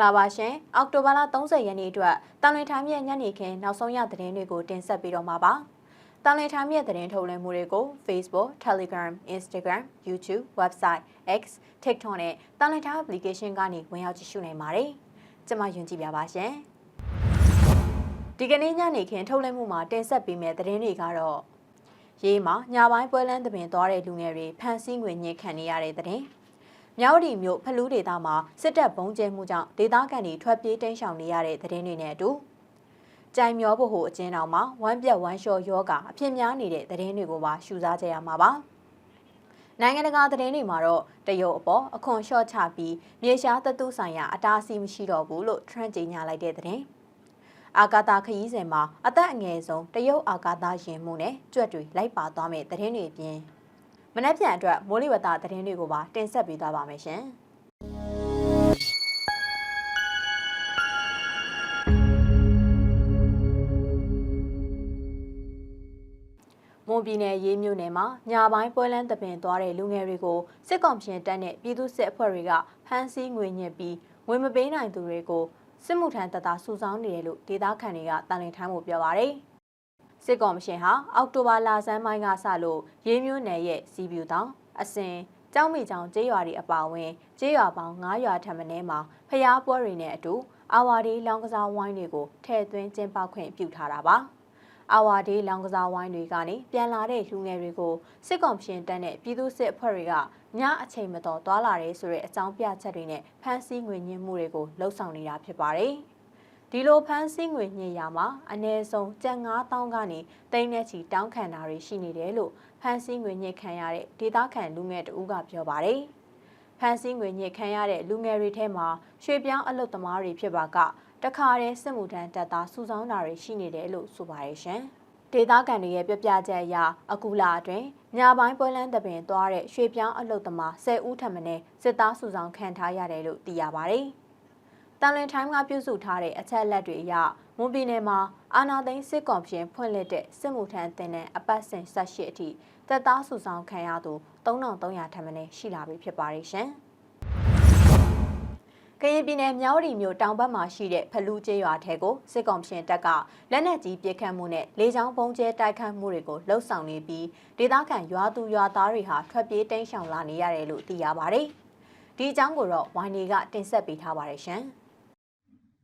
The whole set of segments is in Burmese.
္ဂလာပါရှင်အောက်တိုဘာလ30ရက်နေ့အတွက်တန်လွင်ထိုင်းမြက်ညနေခင်းနောက်ဆုံးရသတင်းတွေကိုတင်ဆက်ပေးတော့မှာပါတန်လွင်ထိုင်းမြက်သတင်းထုတ်လွှင့်မှုတွေကို Facebook, Telegram, Instagram, YouTube, website, X, TikTok နဲ့တန်လွင်ထိုင်း application ကနေဝင်ရောက်ကြည့်ရှုနိုင်ပါတယ်ကျွန်မယွန်ကြည့်ပြပါရှင်ဒီကနေ့ညနေခင်းထုတ်လွှင့်မှုမှာတင်ဆက်ပေးမယ့်သတင်းတွေကတော့ရေးမှာညပိုင်းပွဲလန်းသဘင်သွားတဲ့လူငယ်တွေဖမ်းဆီးငွေညှစ်ခံနေရတဲ့သတင်း မြောက်ဒီမြို့ဖလူးဒေသမှာစစ်တပ်ဘုံကျဲမှုကြောင့်ဒေသခံတွေထွက်ပြေးတိမ်းရှောင်နေရတဲ့သတင်းတွေနဲ့အတူကြိုင်မျောဖို့ဟိုအကျဉ်းတော်မှာဝမ်းပြက်ဝမ်းလျှော်ယောဂအဖြစ်များနေတဲ့သတင်းတွေကိုပါရှုစားကြရမှာပါနိုင်ငံတကာသတင်းတွေမှာတော့တရုတ်အပေါ်အခွန်လျှော့ချပြီးမြေရှားသတ္တုဆိုင်ရာအတားအဆီးမရှိတော့ဘူးလို့ Trump ကြေညာလိုက်တဲ့သတင်းအာကာသခရီးစဉ်မှာအသက်အငယ်ဆုံးတရုတ်အာကာသယာဉ်မှုနဲ့ကြွက်တွေလိုက်ပါသွားမယ့်သတင်းတွေအပြင် မနက်ဖြန်အတွက်မိုးလေဝသသတင်းတွေကိုပါတင်ဆက်ပေးသွားပါမယ်ရှင်။မွန်ပြည်နယ်ရေးမြို့နယ်မှာညာပိုင်းပွဲလန်းတပင်သွားတဲ့လူငယ်တွေကိုစစ်ကောင်ရှင်တပ်နဲ့ပြည်သူစစ်အဖွဲ့တွေကဖမ်းဆီးငွေညစ်ပြီးငွေမပေးနိုင်သူတွေကိုစစ်မှုထမ်းတပ်သားစုဆောင်းနေတယ်လို့ဒေသခံတွေကတန်လင်ထိုင်းမှုပြောပါရယ် စစ်ကောင်ရှင်ဟာအောက်တိုဘာလဆန်းပိုင်းကစလို့ရေးမြို့နယ်ရဲ့စီပြူတောင်အစင်ကျောင်းမိကျောင်းကျေးရွာတွေအပါအဝင်ကျေးရွာပေါင်း9ရွာထပ်မင်းမှာဖျားပွဲတွေနဲ့အတူအာဝါဒီလောင်းကစားဝိုင်းတွေကိုထည့်သွင်းကျင်းပခွင့်ပြုထားတာပါ။အာဝါဒီလောင်ကစားဝိုင်းတွေကနေပြန်လာတဲ့လူငယ်တွေကိုစစ်ကောင်ရှင်တပ်နဲ့ပြည်သူစစ်အဖွဲ့တွေကညအချိန်မတော်သွားလာရဲဆိုတဲ့အကြောင်းပြချက်တွေနဲ့ဖမ်းဆီးငွေညှင်းမှုတွေကိုလှုပ်ဆောင်နေတာဖြစ်ပါတယ်။ ဒီလိုဖမ်းဆီးငွေညှစ်ရမှာအ ਨੇ ဆုံးကြက်9000ကနေတိန်းနဲ့ချီတောင်းခံတာတွေရှိနေတယ်လို့ဖမ်းဆီးငွေညှစ်ခံရတဲ့ဒေသခံလူငယ်တဦးကပြောပါတယ်။ဖမ်းဆီးငွေညှစ်ခံရတဲ့လူငယ်တွေထဲမှာရွှေပြောင်းအလုတ်သမားတွေဖြစ်ပါကတခါတည်းစစ်မှုထမ်းတပ်သားစုဆောင်းတာတွေရှိနေတယ်လို့ဆိုပါတယ်ရှင်။ဒေသခံတွေရဲ့ပြပြချက်အရအခုလာအတွင်းညပိုင်းပွဲလန်းတပင်သွားတဲ့ရွှေပြောင်းအလုတ်သမား10ဦးထပ်မံစစ်သားစုဆောင်းခံထားရတယ်လို့သိရပါတယ်။ တန်လင်ထိုင်းကပြုစုထားတဲ့အချက်လက်တွေအရမွန်ပြည်နယ်မှာအာနာသိန်းစစ်ကောင်ပြင်ဖွင့်လှစ်တဲ့စစ်မှုထမ်းတင်တဲ့အပတ်စဉ်18အထိတပ်သားစုဆောင်းခံရသူ3300ထပ်မံရှိလာပြီဖြစ်ပါတယ်ရှင်။ကရင်ပြည်နယ်မြောက်ရီမြို့တောင်ဘက်မှာရှိတဲ့ဖလူးကျေးရွာထဲကိုစစ်ကောင်ရှင်တပ်ကလက်နက်ကြီးပစ်ခတ်မှုနဲ့လေကြောင်းပုံကျဲတိုက်ခတ်မှုတွေကိုလှုပ်ဆောင်နေပြီးဒေသခံရွာသူရွာသားတွေဟာထွက်ပြေးတိမ်းရှောင်လာနေရတယ်လို့သိရပါတယ်။ဒီအကြောင်းကိုတော့ဝိုင်းနေကတင်ဆက်ပေးထားပါတယ်ရှင်။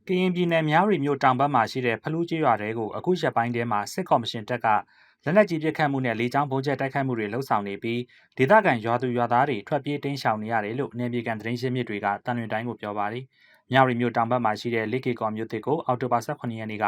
ကရင်ပြည်နယ်မြောက်ရီမြို့တောင်ဘက်မှာရှိတဲ့ဖလူးကျေးရွာတွေကိုအခုရက်ပိုင်းထဲမှာစစ်ကော်မရှင်တပ်ကလက်နက်ကြီးပစ်ခတ်မှုနဲ့လေကြောင်းပုံကျဲတိုက်ခိုက်မှုတွေလှုပ်ဆောင်နေပြီးဒေသခံရွာသူရွာသားတွေထွက်ပြေးတိမ်းရှောင်နေရတယ်လို့နယ်မြေကန်သတင်းရှင်းမြစ်တွေကတန်လွင်တိုင်းကိုပြောပါတယ်။မြောက်ရီမြို့တောင်ဘက်မှာရှိတဲ့လိကေကော်မြို့တစ်ကိုအောက်တိုဘာ18ရက်နေ့က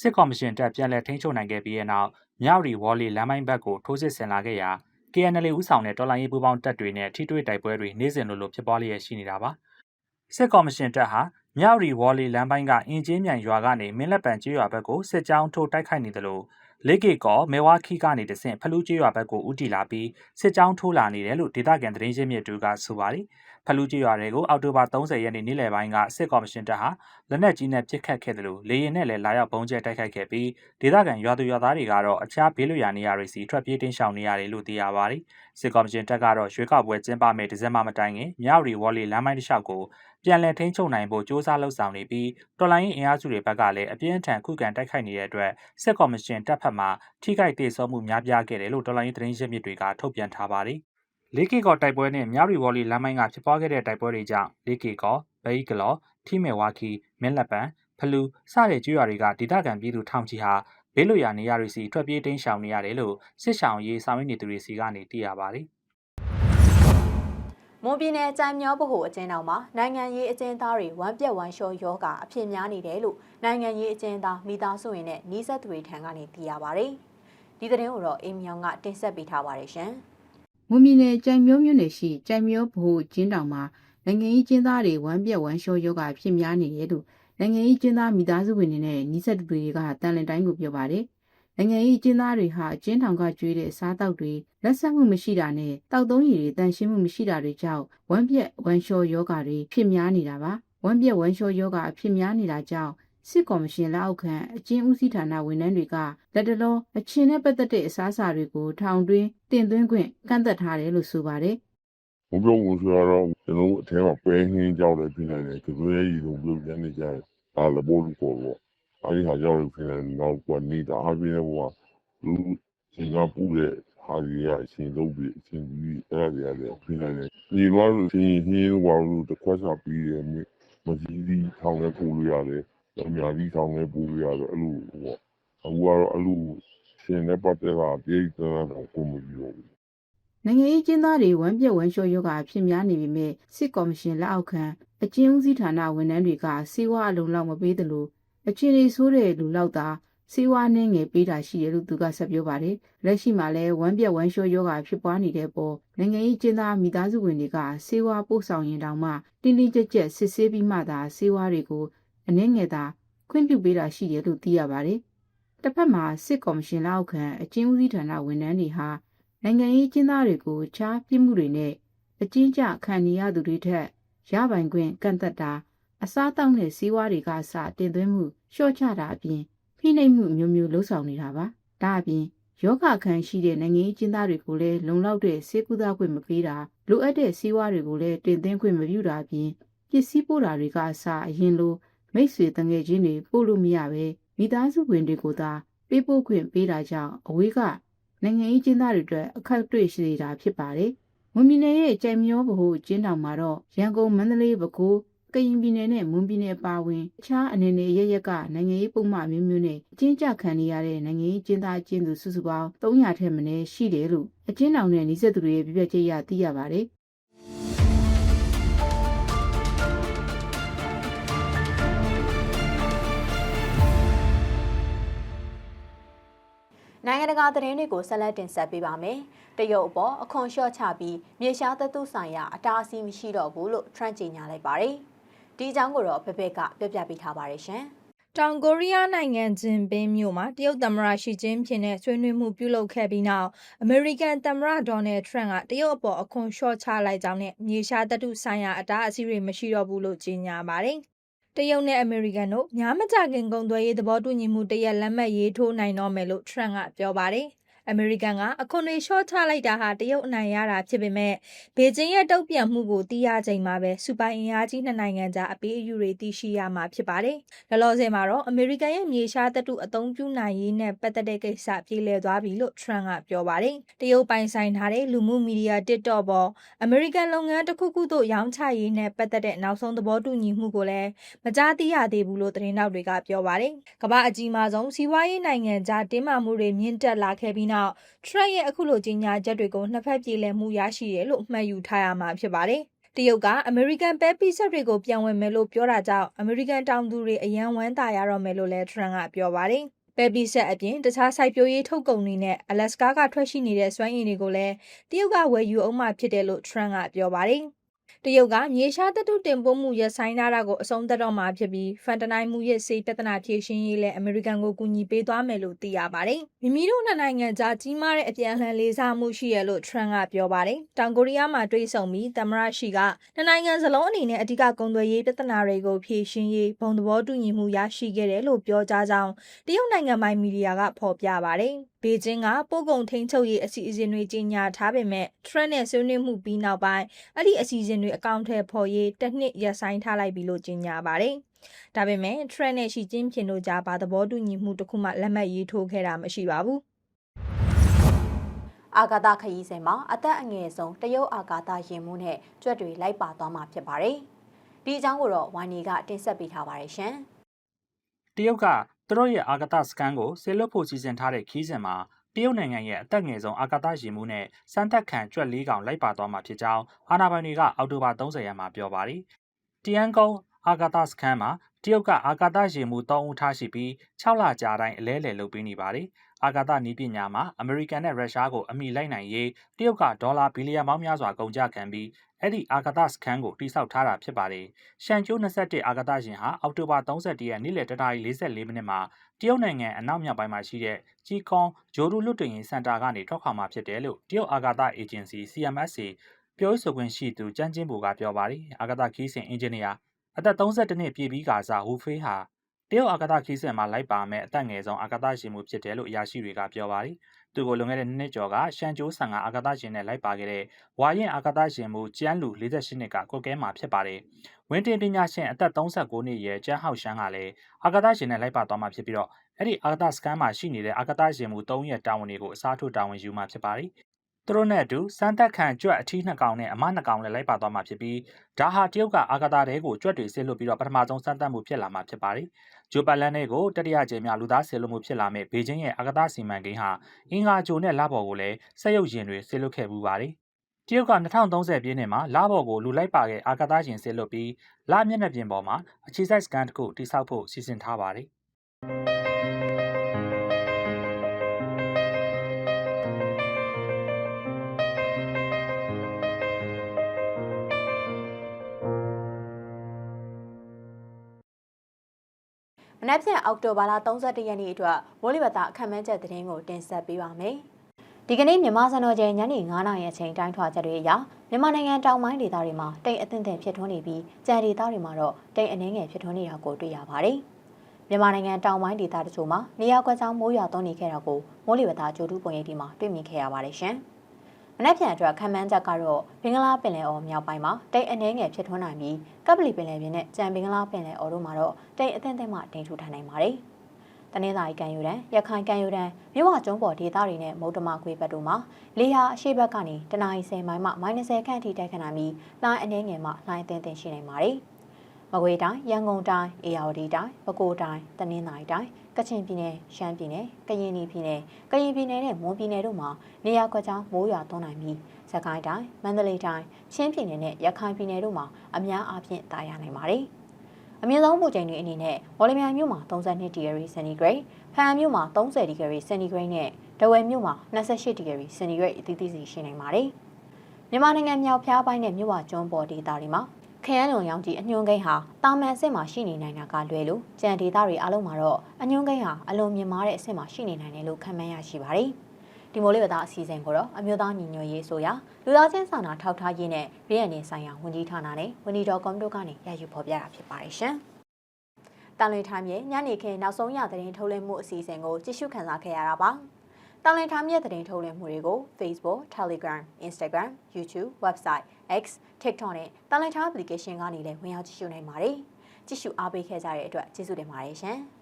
စစ်ကော်မရှင်တပ်ပြန်လည်ထိန်းချုပ်နိုင်ခဲ့ပြီးတဲ့နောက်မြောက်ရီဝေါ်လီလမ်းပိုင်းဘက်ကိုထိုးစစ်ဆင်လာခဲ့ရာ KNL ဦးဆောင်တဲ့တော်လိုင်းရေးပူးပေါင်းတပ်တွေနဲ့ထိတွေ့တိုက်ပွဲတွေနေ့စဉ်လိုလိုဖြစ်ပွားလျက်ရှိနေတာပါ။စစ်ကော်မရှင်တပ်ဟာ မြောက်ရီဝေါ်လီလမ်းပိုင်းကအင်ဂျင်းမြိုင်ရွာကနေမင်းလက်ပံကျေးရွာဘက်ကိုစစ်ကြောင်းထိုးတိုက်ခိုက်နေတယ်လို့လေကေကောမေဝါခီကနေတဆင့်ဖလူးကျေးရွာဘက်ကိုဦးတည်လာပြီးစစ်ကြောင်းထိုးလာနေတယ်လို့ဒေသခံသတင်းရင်းမြစ်တူကဆိုပါတယ် ဖလူးကျေးရွာတွေကိုအောက်တိုဘာ30ရက်နေ့နေ့လယ်ပိုင်းကစစ်ကော်မရှင်တပ်ဟာလက်နက်ကြီးနဲ့ပစ်ခတ်ခဲ့တယ်လို့လေရင်နဲ့လည်းလာရောက်ပုံကျဲတိုက်ခိုက်ခဲ့ပြီးဒေသခံရွာသူရွာသားတွေကတော့အခြားဘေးလွတ်ရာနေရာတွေစီထွက်ပြေးတင်းရှောင်နေရတယ်လို့သိရပါတယ်စစ်ကော်မရှင်တပ်ကတော့ရွှေကောက်ပွဲကျင်းပမယ့်ဒီဇင်ဘာမတိုင်ခင်မြောက်ရီဝေါ်လီလမ်းပိုင်းတစ်လျှောက်ကိုပြန်လည်ထိန်းချုပ်နိုင်ဖို့စ조사လှုပ်ဆောင်နေပြီးတော်လိုင်းရင်အင်အားစုတွေဘက်ကလည်းအပြင်းအထန်ခုခံတိုက်ခိုက်နေတဲ့အတွက်စစ်ကော်မရှင်တပ်ဖက်မှထိခိုက်ဒေဆုံးမှုများပြားခဲ့တယ်လို့တော်လိုင်းရင်သတင်းရင်းမြစ်တွေကထုတ်ပြန်ထားပါတယ်။ လေးကီကော်တိုက်ပွဲနဲ့မြောက်ရီဝေါ်လီလမ်းပိုင်းကဖြစ်ပွားခဲ့တဲ့တိုက်ပွဲတွေကြောင့်လေးကီကော်၊ဘိကလော်၊ထိမေဝါခီ၊မင်းလက်ပံ၊ဖလူစတဲ့ကျွော်တွေကဒေသခံပြည်သူထောင်ချီဟာဘေးလွတ်ရာနေရာတွေစီထွက်ပြေးတိမ်းရှောင်နေရတယ်လို့စစ်ဆောင်ရေးဆောင်ရွက်နေသူတွေစီကနေသိရပါတယ်။မွန်ပြည်နယ်ကြိုင်မျောဗဟိုအကျဉ်းတော်မှာနိုင်ငံရေးအကျဉ်းသားတွေဝမ်းပြက်ဝမ်းလျှောယောဂအဖြစ်များနေတယ်လို့နိုင်ငံရေးအကျဉ်းသားမိသားစုဝင်နဲ့နှီးဆက်သူတွေထံကနေသိရပါဗျ။ဒီသတင်းကိုတော့အိမ်မြောင်ကတင်ဆက်ပေးထားပါတယ်ရှင် မွန်ပြည်နယ်ကြိုင်မျိုးမြို့နယ်ရှိကြိုင်မျိုးဘိုကျင်းတောင်မှာနိုင်ငံရေးကျင်းသားတွေဝမ်းပြက်ဝမ်းလျှောယောဂဖြစ်များနေတယ်လို့နိုင်ငံရေးကျင်းသားမိသားစုဝင်တွေနဲ့နှီးဆက်သူတွေကတန်လန်တိုင်းကိုပြောပါတယ်။နိုင်ငံရေးကျင်းသားတွေဟာကျင်းထောင်ကကျွေးတဲ့စားတောက်တွေလက်ဆက်မှုမရှိတာနဲ့တောက်သုံးရည်တွေတန်ရှင်းမှုမရှိတာတွေကြောင့်ဝမ်းပြက်ဝမ်းလျှောယောဂတွေဖြစ်များနေတာပါ။ဝမ်းပြက်ဝမ်းလျှောယောဂအဖြစ်များနေတာကြောင့် စစ်ကော်မရှင်လက်အောက်ခံအကျဉ်းဦးစီးဌာနဝန်ထမ်းတွေကလက်တလောအချင်းနဲ့ပတ်သက်တဲ့အစားအစာတွေကိုထောင်တွင်းတင်သွင်းခွင့်ကန့်သက်ထားတယ်လို့ဆိုပါတယ်မပြောဘူးဆိုတော့ကျွန်တော်တို့အထဲမှာပဲဟင်းကြောက်တယ်ဖြစ်နေတယ်ကသွေးရည်လုံးပြုတ်ညနေကြတယ်ဒါလည်းပေါ်လို့ပေါ်တော့အဲဒီဟာကြောက်လို့ဖြစ်နေတယ်တော့ကွာနေတာအပြင်းဟိုကလူစင်ကာပူရဲ့ဟာရီရအရှင်လုံးပြီးအရှင်ကြီးအဲ့ဒါတွေလည်းဖြစ်နေတယ်ဒီလိုလို့ရှင်ဟင်းဝါလို့တစ်ခွက်စားပြီးတယ်မကြီးကြီးထောင်းလည်းပူလို့ရတယ် အများကြီးထောင်းလည်းပူလို့ရတယ်အဲ့လိုဟိုအခုကတော့အဲ့လိုရှင်နဲ့ပတ်သက်တာပြေးတဲ့တော့ကိုမပြောဘူးနိုင်ငံရေးကျင်းသားတွေဝမ်းပြက်ဝမ်းလျှောယောဂအဖြစ်များနေပေမဲ့စစ်ကော်မရှင်လက်အောက်ခံအကျဉ်းဦးစီးဌာနဝန်ထမ်းတွေကစေဝါအလုံးလောက်မပေးသလိုအခြေအနေဆိုးတဲ့လူလောက်သာစေဝါနဲ့ငယ်ပေးတာရှိတယ်လို့သူကဆက်ပြောပါတယ်လက်ရှိမှာလည်းဝမ်းပြက်ဝမ်းလျှောယောဂဖြစ်ပွားနေတဲ့ပေါ်နိုင်ငံရေးကျင်းသားမိသားစုဝင်တွေကစေဝါပို့ဆောင်ရင်တောင်မှတင်းတင်းကြပ်ကြပ်စစ်ဆေးပြီးမှသာစေဝါတွေကို အနှဲငယ်သာခွင့်ပြုပေးတာရှိတယ်လို့သိရပါတယ်တစ်ဖက်မှာစစ်ကော်မရှင်လက်အောက်ခံအကျဉ်းဦးစီးဌာနဝန်ထမ်းတွေဟာနိုင်ငံရေးကျင်းသားတွေကိုခြားပြစ်မှုတွေနဲ့အကျဉ်းချခံနေရသူတွေထက်ရပိုင်ခွင့်ကန့်သက်တာအစားတောက်တဲ့စီးပွားတွေကစတင်သွင်းမှုလျှော့ချတာအပြင်ဖိနှိပ်မှုမျိုးမျိုးလှုံ့ဆော်နေတာပါဒါအပြင်ယောဂခံရှိတဲ့နိုင်ငံရေးကျင်းသားတွေကိုလည်းလုံလောက်တဲ့စေကူသားခွင့်မပေးတာလိုအပ်တဲ့စီးပွားတွေကိုလည်းတင်သွင်းခွင့်မပြုတာအပြင်ပစ္စည်းပို့တာတွေကအစအရင်လို မိတ်ဆွေတငယ်ချင်းတွေပို့လို့မရပဲမိသားစုဝင်တွေကိုသာပေးပို့ခွင့်ပေးတာကြောင့်အဝေးကနိုင်ငံရေးကျင်းသားတွေအတွက်အခက်တွေ့ရှိနေတာဖြစ်ပါတယ်။မွန်ပြည်နယ်ရဲ့ကြိုင်မျောဗဟိုကျင်းတောင်မှာတော့ရန်ကုန်မန္တလေးပဲခူးကရင်ပြည်နယ်နဲ့မွန်ပြည်နယ်ပါဝင်အခြားအနေနဲ့ရရက်ကနိုင်ငံရေးပုံမှန်မျိုးမျိုးနဲ့အကျဉ်းချခံနေရတဲ့နိုင်ငံရေးကျင်းသားကျင်းသူစုစုပေါင်း300ထက်မနည်းရှိတယ်လို့အကျဉ်းတောင်နဲ့နှိစက်သူတွေရဲ့ပြပြချက်အရသိရပါတယ်။ နိုင်ငံတကာသတင်းတွေကိုဆက်လက်တင်ဆက်ပေးပါမယ်။တရုတ်အပေါ်အခွန်လျှော့ချပြီးမြေရှားသတ္တုဆိုင်ရာအတားအဆီးမရှိတော့ဘူးလို့ Trump ကြေညာလိုက်ပါတယ်။ဒီအကြောင်းကိုတော့ဘဘက်ကပြပြပေးထားပါတယ်ရှင်။တောင်ကိုရီးယားနိုင်ငံဂျင်ပင်းမြို့မှာတရုတ်သမ္မတရှီကျင်းဖျင်နဲ့ဆွေးနွေးမှုပြုလုပ်ခဲ့ပြီးနောက်အမေရိကန်သမ္မတဒေါ်နယ်ထရန့်ကတရုတ်အပေါ်အခွန်လျှော့ချလိုက်ကြောင်းနဲ့မြေရှားသတ္တုဆိုင်ရာအတားအဆီးတွေမရှိတော့ဘူးလို့ကြေညာပါတယ်။ တရုတ်နဲ့အမေရိကန်တို့များမကြခင်ကုန်သွယ်ရေးသဘောတူညီမှုတရက်လက်မှတ်ရေးထိုးနိုင်တော့မယ်လို့ထရန့်ကပြောပါတယ်။ အမေရိကန်ကအခွန်တွေလျှော့ချလိုက်တာဟာတရုတ်အနိုင်ရတာဖြစ်ပေမဲ့ဘေကျင်းရဲ့တုံ့ပြန်မှုကိုတီးရချိန်မှာပဲစူပိုင်အင်အားကြီးနှစ်နိုင်ငံကြားအပေးအယူတွေတည်ရှိရမှာဖြစ်ပါတယ်။လောလောဆယ်မှာတော့အမေရိကန်ရဲ့မြေရှားသတ္တုအသုံးပြုနိုင်ရေးနဲ့ပတ်သက်တဲ့ကိစ္စပြေလည်သွားပြီလို့ထရန့်ကပြောပါတယ်။တရုတ်ပိုင်ဆိုင်ထားတဲ့လူမှုမီဒီယာ TikTok ပေါ်အမေရိကန်လုပ်ငန်းတစ်ခုခုတို့ရောင်းချရေးနဲ့ပတ်သက်တဲ့နောက်ဆုံးသဘောတူညီမှုကိုလည်းမကြားသိရသေးဘူးလို့သတင်းတောက်တွေကပြောပါတယ်။ကမ္ဘာအကြီးမားဆုံးစီးပွားရေးနိုင်ငံကြားတင်းမာမှုတွေမြင့်တက်လာခဲ့ပြီးနောက်ထရန့်ရဲ့အခုလိုကြီးညာချက်တွေကိုနှစ်ဖက်ပြေလည်မှုရရှိတယ်လို့မှတ်ယူထားရမှာဖြစ်ပါတယ်။တရုတ်ကအမေရိကန်ပဲပိဆက်တွေကိုပြန်ဝင်မယ်လို့ပြောတာကြောင့်အမေရိကန်တောင်သူတွေအယံဝမ်းသာရတော့မယ်လို့လည်းထရန့်ကပြောပါတယ်။ပဲပိဆက်အပြင်တခြားစိုက်ပျိုးရေးထုတ်ကုန်တွေနဲ့အလက်စကာကထွက်ရှိနေတဲ့စွမ်းရည်တွေကိုလည်းတရုတ်ကဝယ်ယူအောင်မှဖြစ်တယ်လို့ထရန့်ကပြောပါတယ်။ တရုတ်ကမြေရှားသတ္တုတင်ပို့မှုရပ်ဆိုင်းထားတာကိုအဆုံးသတ်တော့မှာဖြစ်ပြီးဖန်တနိုင်မှုရဲ့စေပြဿနာဖြေရှင်းရေးလည်းအမေရိကန်ကိုကူညီပေးသွားမယ်လို့သိရပါတယ်။မိမိတို့နှစ်နိုင်ငံကြားကြီးမားတဲ့အပြန်အလှန်လေးစားမှုရှိရလို့ထရန့်ကပြောပါတယ်။တောင်ကိုရီးယားမှာတွေ့ဆုံပြီးသမ္မတရှိကနှစ်နိုင်ငံစလုံးအနေနဲ့အဓိကကုန်သွယ်ရေးပြဿနာတွေကိုဖြေရှင်းရေးဘုံသဘောတူညီမှုရရှိခဲ့တယ်လို့ပြောကြားကြောင်းတရုတ်နိုင်ငံပိုင်မီဒီယာကဖော်ပြပါတယ်။ ဘေကျင်းကပို့ကုန်ထိန်းချုပ်ရေးအစီအစဉ်တွေကြီးညာထားပေမဲ့ထရန့်နဲ့ဆွေးနွေးမှုပြီးနောက်ပိုင်းအဲ့ဒီအစီအစဉ်တွေအကောင့်ထဲဖော်ရေးတစ်နှစ်ရပ်ဆိုင်းထားလိုက်ပြီလို့ကြေညာပါတယ်။ဒါပေမဲ့ထရန့်နဲ့ရှီကျင်းဖျင်တို့ကြားဘာသဘောတူညီမှုတစ်ခုမှလက်မှတ်ရေးထိုးခဲ့တာမရှိပါဘူး။အာကာသခရီးစဉ်မှာအသက်အငယ်ဆုံးတရုတ်အာကာသယာဉ်မှူးနဲ့ကြွက်တွေလိုက်ပါသွားမှာဖြစ်ပါတယ်။ဒီအကြောင်းကိုတော့ဝိုင်းနီကတင်ဆက်ပေးထားပါတယ်ရှင်။တရုတ်က သူတို့ရဲ့အာကာသစကန်ကိုဆေလွတ်ဖို့စီစဉ်ထားတဲ့ခီးစဉ်မှာတရုတ်နိုင်ငံရဲ့အသက်ငယ်ဆုံးအာကာသယာဉ်မှုနဲ့စမ်းသက်ခံကြွက်လေးကောင်လိုက်ပါသွားမှာဖြစ်ကြောင်းအာဏာပိုင်တွေကအောက်တိုဘာ30ရက်မှာပြောပါတယ်။တီယန်ကုန်းအာကာသစခန်းမှာတရုတ်ကအာကာသယာဉ်မှု၃ဦးထားရှိပြီး6လကြာတိုင်းအလဲလှယ်လုပ်ပေးနေပါတယ်။ အာကာသနည်းပညာမှာအမေရိကန်နဲ့ရုရှားကိုအမိလိုက်နိုင်ရေးတရုတ်ကဒေါ်လာဘီလီယံပေါင်းများစွာကုန်ကျခံပြီးအဲ့ဒီအာကာသစခန်းကိုတိစောက်ထားတာဖြစ်ပါတယ်။ရှန်ကျိုး21အာကာသယာဉ်ဟာအောက်တိုဘာ31ရက်နေ့လယ်တနာရီ44မိနစ်မှာတရုတ်နိုင်ငံအနောက်မြောက်ပိုင်းမှာရှိတဲ့ကြီးကွန်ဂျိုရူလွတ်တင်ရင်စင်တာကနေထွက်ခွာမှာဖြစ်တယ်လို့တရုတ်အာကာသအေဂျင်စီ CMSA ပြောရေးဆိုခွင့်ရှိသူကျန်းကျင်းဘူကပြောပါတယ်။အာကာသခီးစဉ်အင်ဂျင်နီယာအသက်32နှစ်ပြည့်ပြီးကစားဝူဖေးဟာ တတရုတ်အာကာသခီးစဉ်မှာလိုက်ပါမဲ့အသက်ငယ်ဆုံးအာကာသရှင်မှုဖြစ်တယ်လို့အရာရှိတွေကပြောပါတယ်။သူကိုလွန်ခဲ့တဲ့နှစ်နှစ်ကျော်ကရှန်ကျိုးဆန်ကအာကာသရှင်နဲ့လိုက်ပါခဲ့တဲ့ဝါရင်အာကာသရှင်မှုကျန်းလူ48နှစ်ကကွက်ကဲမှာဖြစ်ပါတယ်။ဝင်းတင်ပညာရှင်အသက်39နှစ်အရွယ်ကျန်းဟောက်ရှန်ကလည်းအာကာသရှင်နဲ့လိုက်ပါသွားမှာဖြစ်ပြီးတော့အဲ့ဒီအာကာသစကန်မှာရှိနေတဲ့အာကာသရှင်မှု3ရက်တာဝန်တွေကိုအစားထိုးတာဝန်ယူမှာဖြစ်ပါတယ်။ သူတို့နဲ့အတူစမ်းသက်ခံကြွက်အထီးနှစ်ကောင်နဲ့အမနှစ်ကောင်လည်းလိုက်ပါသွားမှာဖြစ်ပြီးဒါဟာတရုတ်ကအာကာသတဲကိုကြွက်တွေဆစ်လွတ်ပြီးတော့ပထမဆုံးစမ်းသပ်မှုဖြစ်လာမှာဖြစ်ပါတယ်။ဂျိုပတ်လန်နဲ့ကိုတတိယကြိမ်မြောက်လူသားဆစ်လွတ်မှုဖြစ်လာမဲ့ဘေကျင်းရဲ့အာကာသစီမံကိန်းဟာအင်္ဂါဂျိုနဲ့လဘော်ကိုလည်းစက်ရုပ်ရင်တွေဆစ်လွတ်ခဲ့မှုပါတယ်။တရုတ်က2030ပြည့်နှစ်မှာလဘော်ကိုလူလိုက်ပါခဲ့အာကာသရှင်ဆစ်လွတ်ပြီးလမျက်နှာပြင်ပေါ်မှာအခြေစိုက်စကန်တစ်ခုတိစောက်ဖို့စီစဉ်ထားပါတယ်။ မနက်ဖြန်အောက်တိုဘာလ31ရက်နေ့အတွက်မိုးလေဝသအခန့်မှန်းချက်သတင်းကိုတင်ဆက်ပေးပါမယ်။ဒီကနေ့မြန်မာစံတော်ချိန်ညနေ9:00နာရီအချိန်တိုင်းထွာချက်တွေအရမြန်မာနိုင်ငံတောင်ပိုင်းဒေသတွေမှာတိမ်အထင်ထင်ဖြစ်ထွန်းနေပြီးကြံဒေသတွေမှာတော့တိမ်အနှင်းငယ်ဖြစ်ထွန်းနေတာကိုတွေ့ရပါတယ်။မြန်မာနိုင်ငံတောင်ပိုင်းဒေသတချို့မှာနေရာကွက်ကြောင်းမိုးရွာသွန်းနေခဲ့တာကိုမိုးလေဝသကြိုတူးပုံရိပ်ဒီမှာတွေ့မြင်ခဲ့ရပါတယ်ရှင်။ မနက်ဖြန်အတွက်ခံမှန်းချက်ကတော့ဘင်္ဂလားပင်လယ်အော်မြောက်ပိုင်းမှာတိမ်အနှဲငယ်ဖြစ်ထွန်းနိုင်ပြီးကပ်ပလီပင်လယ်ပြင်နဲ့ကြံဘင်္ဂလားပင်လယ်အော်တို့မှာတော့တိမ်အထင်ထင်မှတင်ထူထန်နိုင်ပါတယ်။တနင်္သာရီကံယူတန်းရခိုင်ကံယူတန်းမြို့ဝကျုံးပေါ်ဒေသတွေနဲ့မုတ်တမခွေဘက်တို့မှာလေဟာအရှိဘက်ကနေတနအီ10မိုင်မှ -30 ခန့်အထိတိုက်ခတ်နိုင်ပြီးလှိုင်းအနှဲငယ်မှလှိုင်းအသင်းသင်ရှိနိုင်ပါတယ်။ မကွေတိုင်းရန်ကုန်တိုင်းအေရဝတီတိုင်းပဲခူးတိုင်းတနင်္သာရီတိုင်းကချင်ပြည်နယ်ရှမ်းပြည်နယ်ကရင်ပြည်နယ်ကရင်ပြည်နယ်နဲ့မွန်ပြည်နယ်တို့မှာနေရာကွက်ကြားမိုးရွာသွန်းနိုင်ပြီးစကိုင်းတိုင်းမန္တလေးတိုင်းချင်းပြည်နယ်နဲ့ရခိုင်ပြည်နယ်တို့မှာအများအားဖြင့်တာယာနိုင်ပါတယ်။အမြင့်ဆုံးပူချိန်တွေအနေနဲ့ဝေါ်လမြိုင်မြို့မှာ32ဒီဂရီစင်တီဂရိတ်ဖန်မြို့မှာ30ဒီဂရီစင်တီဂရိတ်နဲ့ဒဝယ်မြို့မှာ28ဒီဂရီစင်တီဂရိတ်အသီးသီးစီရှိနိုင်ပါတယ်။မြန်မာနိုင်ငံမြောက်ဖျားပိုင်းနဲ့မြို့ဝကျွန်းပေါ်ဒေသတွေမှာ ခရမ်းလွန်ရောင်ကြီးအညွှန်းကိန်းဟာတာမန်အဆင့်မှာရှိနေနိုင်တာကလွဲလို့ကြံဒေသတွေအလုံးမှာတော့အညွှန်းကိန်းဟာအလွန်မြင့်မားတဲ့အဆင့်မှာရှိနေနိုင်တယ်လို့ခန့်မှန်းရရှိပါတယ်။ဒီမိုးလေးဝသအစီအစဉ်ကိုတော့အမျိုးသားညီညွတ်ရေးဆိုရာလူသားချင်းစာနာထောက်ထားရေးနဲ့ပြည်내ဆိုင်ရာဝန်ကြီးဌာနနဲ့ဝန်ကြီးတော်ကွန်တို့ကနေရယူဖော်ပြတာဖြစ်ပါတယ်ရှင်။တန်လွင်ထိုင်းရဲ့ညနေခင်းနောက်ဆုံးရသတင်းထုတ်လွှင့်မှုအစီအစဉ်ကိုကြည့်ရှုခန်းစားခဲ့ရတာပါ။ တန်လွင်ထိုင်းရဲ့သတင်းထုတ်လွှင့်မှုတွေကို Facebook, Telegram, Instagram, YouTube, Website, X, TikTok နဲ့တန်လွင်ထိုင်း application ကနေလည်းဝင်ရောက်ကြည့်ရှုနိုင်ပါတယ်။ကြည့်ရှုအားပေးခဲ့ကြတဲ့အတွက်ကျေးဇူးတင်ပါတယ်ရှင်။